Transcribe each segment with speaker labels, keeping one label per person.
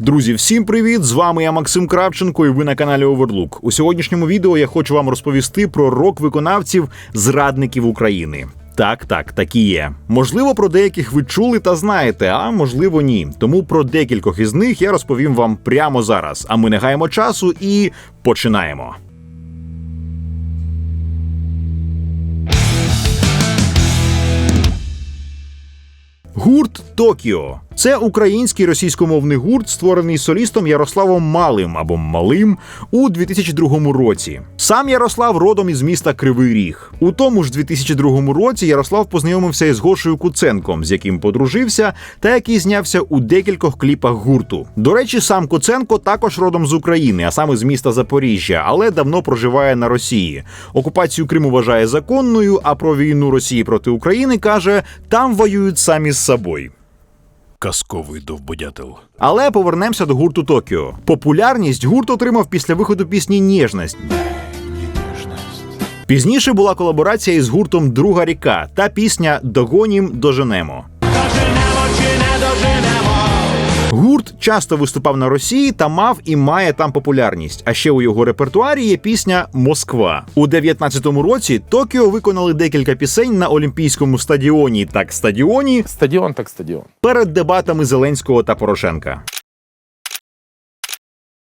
Speaker 1: Друзі, всім привіт! З вами я Максим Кравченко, і ви на каналі Overlook. У сьогоднішньому відео я хочу вам розповісти про рок-виконавців зрадників України. Так, так, такі є. Можливо, про деяких ви чули та знаєте, а можливо, ні. Тому про декількох із них я розповім вам прямо зараз. А ми не гаємо часу і починаємо. Гурт Токіо це український російськомовний гурт, створений солістом Ярославом Малим або Малим у 2002 році. Сам Ярослав родом із міста Кривий Ріг. У тому ж 2002 році Ярослав познайомився із Гошею Куценком, з яким подружився, та який знявся у декількох кліпах гурту. До речі, сам Куценко також родом з України, а саме з міста Запоріжжя, але давно проживає на Росії. Окупацію Криму вважає законною, а про війну Росії проти України каже: там воюють самі з собою.
Speaker 2: Казковий довбодятел.
Speaker 1: Але повернемося до гурту Токіо. Популярність гурт отримав після виходу пісні Ніжність. Пізніше була колаборація із гуртом Друга ріка та пісня Догонім доженемо. Часто виступав на Росії та мав і має там популярність. А ще у його репертуарі є пісня Москва. У 19-му році Токіо виконали декілька пісень на Олімпійському стадіоні, так стадіоні,
Speaker 3: Стадіон так стадіон.
Speaker 1: перед дебатами Зеленського та Порошенка.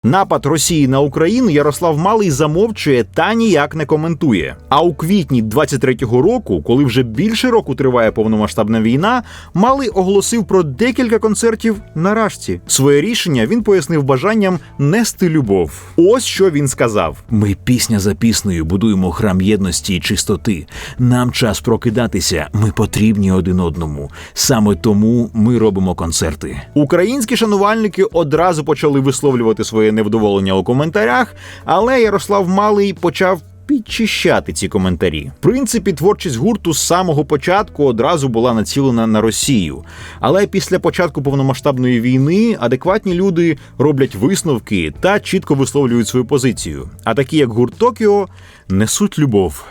Speaker 1: Напад Росії на Україну Ярослав Малий замовчує та ніяк не коментує. А у квітні 23-го року, коли вже більше року триває повномасштабна війна, Малий оголосив про декілька концертів на Рашці. Своє рішення він пояснив бажанням нести любов. Ось що він сказав:
Speaker 2: Ми пісня за піснею будуємо храм єдності і чистоти. Нам час прокидатися. Ми потрібні один одному. Саме тому ми робимо концерти.
Speaker 1: Українські шанувальники одразу почали висловлювати своє невдоволення у коментарях, але Ярослав Малий почав. Підчищати ці коментарі. В принципі, творчість гурту з самого початку одразу була націлена на Росію. Але після початку повномасштабної війни адекватні люди роблять висновки та чітко висловлюють свою позицію. А такі, як гурт Токіо, несуть любов.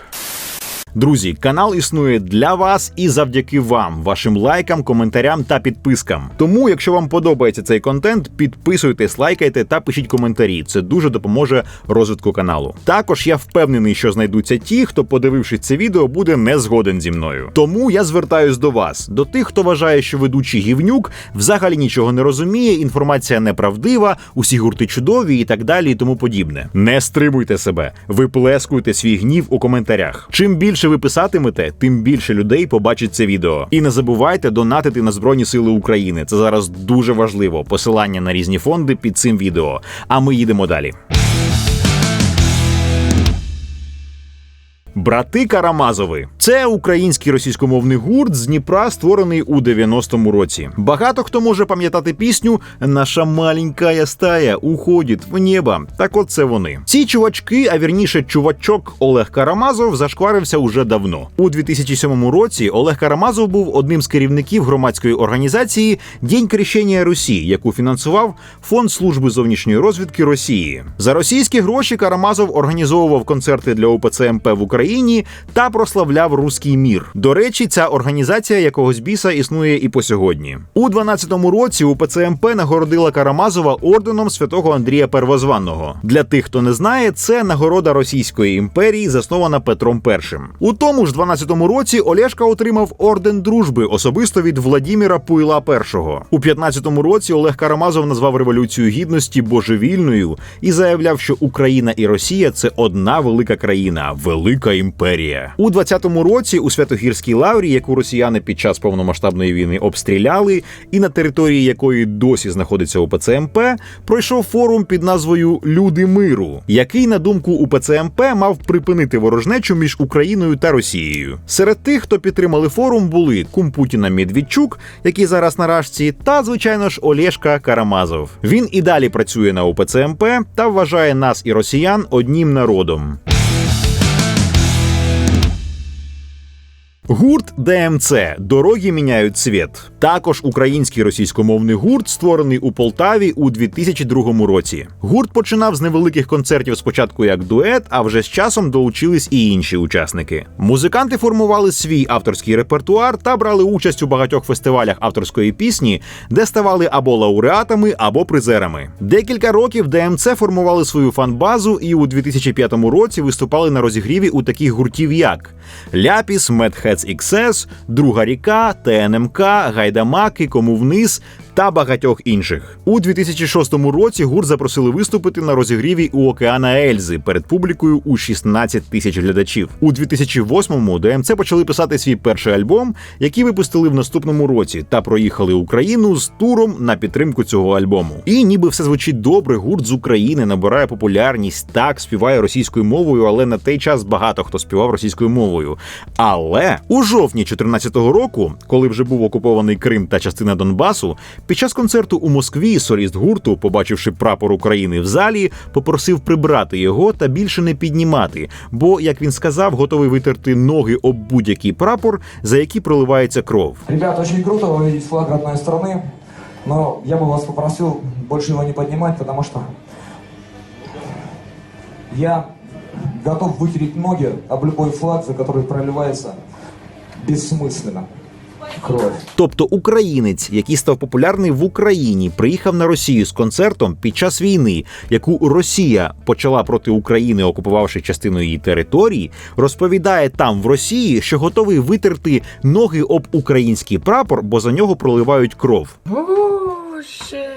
Speaker 1: Друзі, канал існує для вас і завдяки вам, вашим лайкам, коментарям та підпискам. Тому, якщо вам подобається цей контент, підписуйтесь, лайкайте та пишіть коментарі. Це дуже допоможе розвитку каналу. Також я впевнений, що знайдуться ті, хто, подивившись це відео, буде не згоден зі мною. Тому я звертаюсь до вас, до тих, хто вважає, що ведучий гівнюк взагалі нічого не розуміє, інформація неправдива, усі гурти чудові і так далі, і тому подібне. Не стримуйте себе, виплескуйте свій гнів у коментарях. Чим більше ви писатимете, тим більше людей побачить це відео. І не забувайте донатити на Збройні Сили України. Це зараз дуже важливо. Посилання на різні фонди під цим відео. А ми їдемо далі. Брати Карамазови це український російськомовний гурт з Дніпра, створений у 90-му році. Багато хто може пам'ятати пісню Наша маленька стая уходить в небо. Так от це вони. Ці чувачки, а вірніше, чувачок Олег Карамазов зашкварився уже давно. У 2007 році Олег Карамазов був одним з керівників громадської організації День Крещення Русі, яку фінансував Фонд служби зовнішньої розвідки Росії. За російські гроші Карамазов організовував концерти для УПЦ МП в Україні та прославляв руський мір. До речі, ця організація якогось біса існує і по сьогодні. У 12-му році УПЦ МП нагородила Карамазова орденом святого Андрія Первозванного. Для тих, хто не знає, це нагорода Російської імперії, заснована Петром І. У тому ж 12-му році Олешка отримав орден дружби особисто від Владіміра Пуйла І. У 15-му році Олег Карамазов назвав революцію гідності божевільною і заявляв, що Україна і Росія це одна велика країна, велика імперія. У 20-му році у Святогірській лаврі, яку росіяни під час повномасштабної війни обстріляли, і на території якої досі знаходиться УПЦ МП, пройшов форум під назвою Люди миру, який, на думку УПЦ МП, мав припинити ворожнечу між Україною та Росією. Серед тих, хто підтримали форум, були кум Путіна Медведчук, який зараз на рашці, та звичайно ж Олешка Карамазов. Він і далі працює на УПЦ МП та вважає нас і росіян одним народом. Гурт ДМЦ Дороги міняють цвіт. Також український російськомовний гурт, створений у Полтаві у 2002 році. Гурт починав з невеликих концертів спочатку як дует, а вже з часом долучились і інші учасники. Музиканти формували свій авторський репертуар та брали участь у багатьох фестивалях авторської пісні, де ставали або лауреатами, або призерами. Декілька років ДМЦ формували свою фанбазу і у 2005 році виступали на розігріві у таких гуртів, як Ляпіс, Медхец XS, Друга ріка, ТНМК, Гайдамаки, Кому вниз та багатьох інших. У 2006 році гурт запросили виступити на розігріві у Океана Ельзи перед публікою у 16 тисяч глядачів. У 2008-му ДМЦ почали писати свій перший альбом, який випустили в наступному році, та проїхали Україну з туром на підтримку цього альбому. І ніби все звучить добре. Гурт з України набирає популярність, так співає російською мовою, але на той час багато хто співав російською мовою. Але у жовтні 2014 року, коли вже був окупований Крим та частина Донбасу, під час концерту у Москві соліст гурту, побачивши прапор України в залі, попросив прибрати його та більше не піднімати, бо, як він сказав, готовий витерти ноги об будь-який прапор, за який проливається кров.
Speaker 3: Ребят, очень круто увидеть флаг родной страны, но я бы вас попросил больше его не поднимать, потому что я готов вытереть ноги об любой флаг, за который проливается бессмысленно кровь.
Speaker 1: Тобто українець, який став популярний в Україні, приїхав на Росію з концертом під час війни, яку Росія почала проти України, окупувавши частину її території, розповідає там в Росії, що готовий витерти ноги об український прапор, бо за нього проливають кров.
Speaker 4: Боже,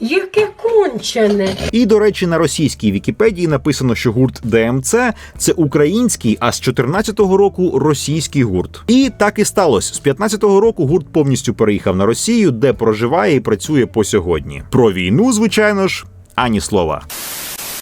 Speaker 4: яке кончене.
Speaker 1: І до речі, на російській Вікіпедії написано, що гурт ДМЦ це український, а з 14-го року російський гурт. І так і сталося. З 15-го року гурт повністю переїхав на Росію, де проживає і працює по сьогодні. Про війну, звичайно ж, ані слова.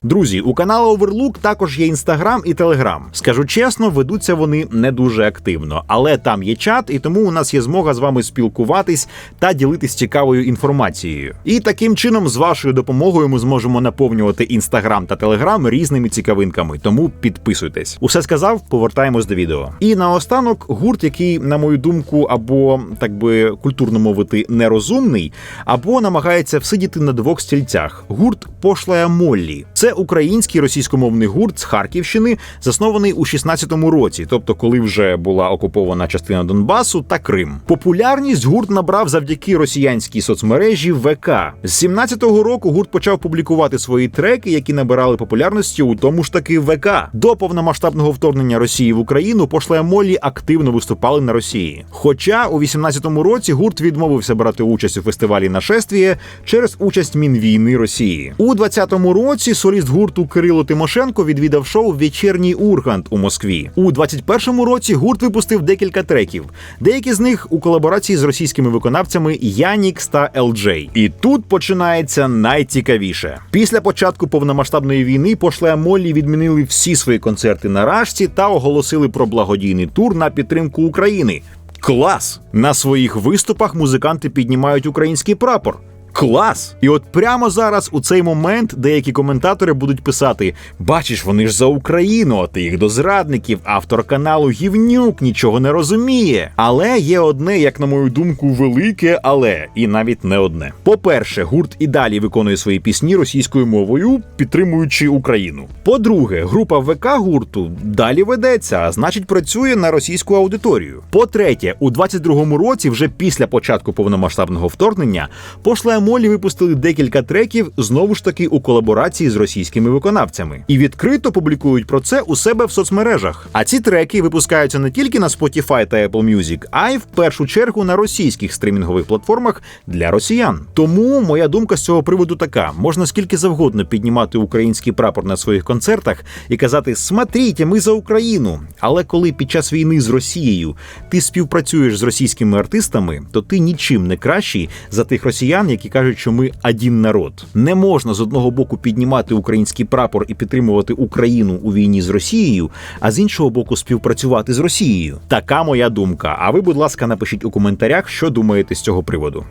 Speaker 1: Друзі, у каналу Overlook також є інстаграм і телеграм. Скажу чесно, ведуться вони не дуже активно, але там є чат, і тому у нас є змога з вами спілкуватись та ділитись цікавою інформацією. І таким чином, з вашою допомогою, ми зможемо наповнювати інстаграм та телеграм різними цікавинками. Тому підписуйтесь. Усе сказав, повертаємось до відео. І наостанок гурт, який, на мою думку, або так би культурно мовити, нерозумний, або намагається всидіти на двох стільцях. Гурт Пошлая Моллі. Це український російськомовний гурт з Харківщини, заснований у 16-му році, тобто коли вже була окупована частина Донбасу та Крим. Популярність гурт набрав завдяки росіянській соцмережі ВК. З 17-го року гурт почав публікувати свої треки, які набирали популярності у тому ж таки ВК. До повномасштабного вторгнення Росії в Україну Пошлая Моллі активно виступали на Росії. Хоча у 18-му році гурт відмовився брати участь у фестивалі «Нашествіє» через участь Мінвійни Росії. У 20-му році соліст гурту Кирило Тимошенко відвідав шоу Вечірній Ургант у Москві. У 21-му році гурт випустив декілька треків, деякі з них у колаборації з російськими виконавцями Янікс та LJ. І тут починається найцікавіше. Після початку повномасштабної війни пошла Моллі відмінили всі свої концерти на Рашці та оголосили про благодійний тур на підтримку України. Клас! На своїх виступах музиканти піднімають український прапор. Клас! І от прямо зараз, у цей момент, деякі коментатори будуть писати: бачиш, вони ж за Україну, а ти їх до зрадників, автор каналу Гівнюк нічого не розуміє. Але є одне, як на мою думку, велике, але і навіть не одне. По-перше, гурт і далі виконує свої пісні російською мовою, підтримуючи Україну. По-друге, група ВК гурту далі ведеться, а значить працює на російську аудиторію. По-третє, у 22-му році, вже після початку повномасштабного вторгнення, пошла Молі випустили декілька треків знову ж таки у колаборації з російськими виконавцями і відкрито публікують про це у себе в соцмережах. А ці треки випускаються не тільки на Spotify та Apple Music, а й в першу чергу на російських стримінгових платформах для росіян. Тому моя думка з цього приводу така: можна скільки завгодно піднімати український прапор на своїх концертах і казати «Смотрите, ми за Україну. Але коли під час війни з Росією ти співпрацюєш з російськими артистами, то ти нічим не кращий за тих росіян, які кажуть, що ми один народ. Не можна з одного боку піднімати український прапор і підтримувати Україну у війні з Росією, а з іншого боку співпрацювати з Росією. Така моя думка. А ви, будь ласка, напишіть у коментарях, що думаєте з цього приводу.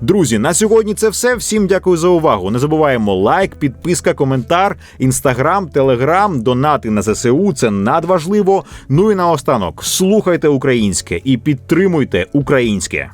Speaker 1: Друзі, на сьогодні це все. Всім дякую за увагу. Не забуваємо лайк, підписка, коментар, інстаграм, телеграм, донати на ЗСУ. Це надважливо. Ну і наостанок слухайте українське і підтримуйте українське.